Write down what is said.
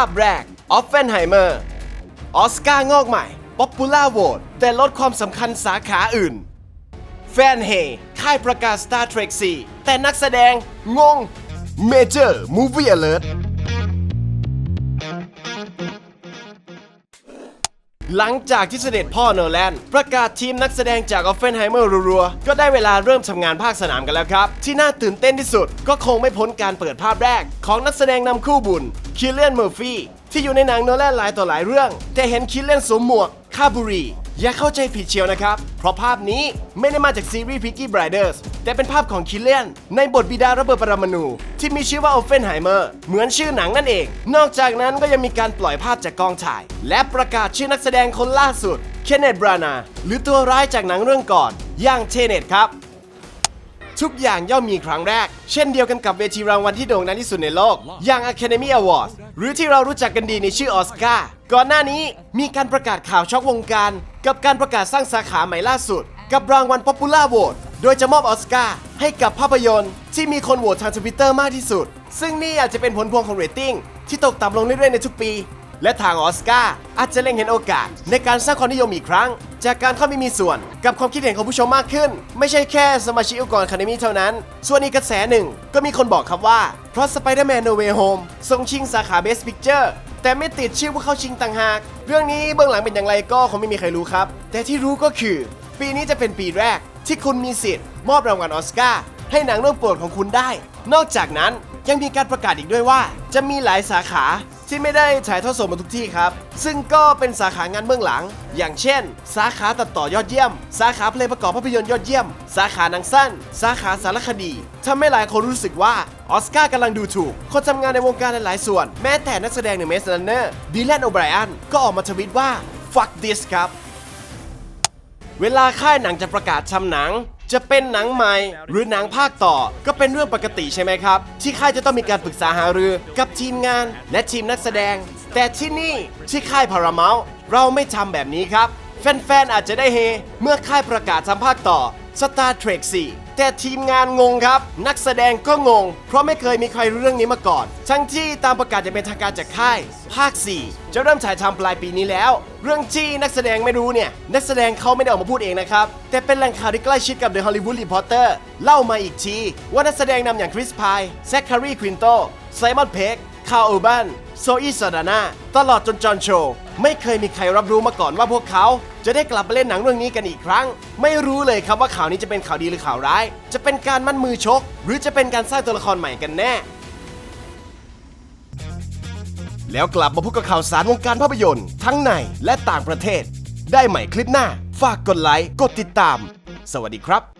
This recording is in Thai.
าพแรกออฟเฟนไฮเมอร์ออสการ์งอกใหม่ป๊อปปูล่าโหวตแต่ลดความสำคัญสาขาอื่น แฟนเฮค่ายประกาศ Star Trek 4 แต่นักแสดงงง Major Movie Alert หลังจากที่เสด็จพ่อโนแลนประกาศทีมนักแสดงจากออฟเฟนไฮเมอร์รัวๆ ก็ได้เวลาเริ่มทำงานภาคสนามกันแล้วครับ ที่น่าตื่นเต้นที่สุด ก็คงไม่พ้นการเปิดภาพแรก ของนักแสดงนำคู่บุญคิลเลนเมอร์ฟี่ที่อยู่ในหนังโนแลนหลายต่อหลายเรื่อง แต่เห็นคิลเลนสวมหมวกคาบุรี อย่าเข้าใจผิดเชียวนะครับ เพราะภาพนี้ไม่ได้มาจากซีรีส์ Peaky Blinders แต่เป็นภาพของคิเลียน ในบทบิดาระเบิดปรมาณูที่มีชื่อว่าโอเฟนไฮเมอร์ เหมือนชื่อหนังนั่นเอง นอกจากนั้นก็ยังมีการปล่อยภาพจากกองถ่าย และประกาศชื่อนักแสดงคนล่าสุด เคนเนตบรานาหรือตัวร้ายจากหนังเรื่องก่อนอย่างเทเนตครับ ทุกอย่างย่อมมีครั้งแรก เช่นเดียวกันกับเวทีรางวัลที่โด่งดังที่สุดในโลก อย่าง Academy Awards หรือที่เรารู้จักกันดีในชื่อออสการ์ก่อนหน้านี้มีการประกาศข่าวช็อกวงการ กับการประกาศสร้างสาขาใหม่ล่าสุด กับรางวัล Popular Vote โดยจะมอบออสการ์ให้กับภาพยนตร์ ที่มีคนโหวตทางทวิตเตอร์มากที่สุด ซึ่งนี่อาจจะเป็นผลพวงของเรตติ้งที่ตกต่ำลงเรื่อยๆในทุกปี และทางออสการ์อาจจะเล็งเห็นโอกาส ในการสร้างความนิยมอีกครั้ง จากการเข้าไปมีส่วนกับความคิดเห็นของผู้ชมมากขึ้น ไม่ใช่แค่สมาชิกองค์กรคาเดมี่เท่านั้น ส่วนอีกกระแสหนึ่งก็มีคนบอกครับว่า เพราะ Spider-Man No Way Home ทรงชิงสาขา Best Picture แต่ไม่ติดชื่อผู้เข้าชิงต่างหาก เรื่องนี้เบื้องหลังเป็นอย่างไรก็คงไม่มีใครรู้ครับ แต่ที่รู้ก็คือ ปีนี้จะเป็นปีแรก ที่คุณมีสิทธิ์ มอบรางวัลออสการ์ให้หนังเรื่องโปรดของคุณได้ นอกจากนั้นยังมีการประกาศอีกด้วยว่า จะมีหลายสาขา ที่ไม่ได้ถ่ายทอดสดมาทุกที่ครับ ซึ่งก็เป็นสาขางานเบื้องหลัง อย่างเช่น สาขาตัดต่อยอดเยี่ยม สาขาเพลงประกอบภาพยนตร์ยอดเยี่ยม สาขาหนังสั้น สาขาสารคดีทำให้หลายคนรู้สึกว่าออสการ์กำลังดูถูก คนทำงานในวงการหลายๆส่วน แม้แต่นักแสดงหนึ่งเมสลันเนอร์ดีแลนโอไบรอันก็ออกมาทวิตว่า fuck this ครับ เวลาค่ายหนังจะประกาศทำหนัง จะเป็นหนังใหม่หรือหนังภาคต่อก็เป็นเรื่องปกติใช่ไหมครับ ที่ค่ายจะต้องมีการปรึกษาหารือกับทีมงานและทีมนักแสดง แต่ที่นี่ที่ค่ายพาราเมลเราไม่ทำแบบนี้ครับ แฟนๆอาจจะได้เฮ เมื่อค่ายประกาศทำภาคต่อ Star Trek 4 แต่ทีมงานงงครับ นักแสดงก็งง เพราะไม่เคยมีใครรู้เรื่องนี้มาก่อน ทั้งที่ตามประกาศจะเป็นทางการจากค่าย ภาค 4 จะเริ่มถ่ายทำปลายปีนี้แล้ว เรื่องที่นักแสดงไม่รู้เนี่ย นักแสดงเขาไม่ได้ออกมาพูดเองนะครับ แต่เป็นแหล่งข่าวที่ใกล้ชิดกับ The Hollywood Reporter เล่ามาอีกที ว่านักแสดงนำอย่างคริสพายแซคคารีควินโตไซมอนเพกคาร์โอบัน โซอีซาดานาตลอดจนจอห์นโชไม่เคยมีใครรับรู้มาก่อนว่าพวกเขา จะได้กลับมาเล่นหนังเรื่องนี้กันอีกครั้ง ไม่รู้เลยครับว่าข่าวนี้จะเป็นข่าวดีหรือข่าวร้าย จะเป็นการมั่นมือชก หรือจะเป็นการสร้างตัวละครใหม่กันแน่ แล้วกลับมาพบกับข่าวสารวงการภาพยนตร์ ทั้งในและต่างประเทศ ได้ใหม่คลิปหน้า ฝากกดไลค์กดติดตาม สวัสดีครับ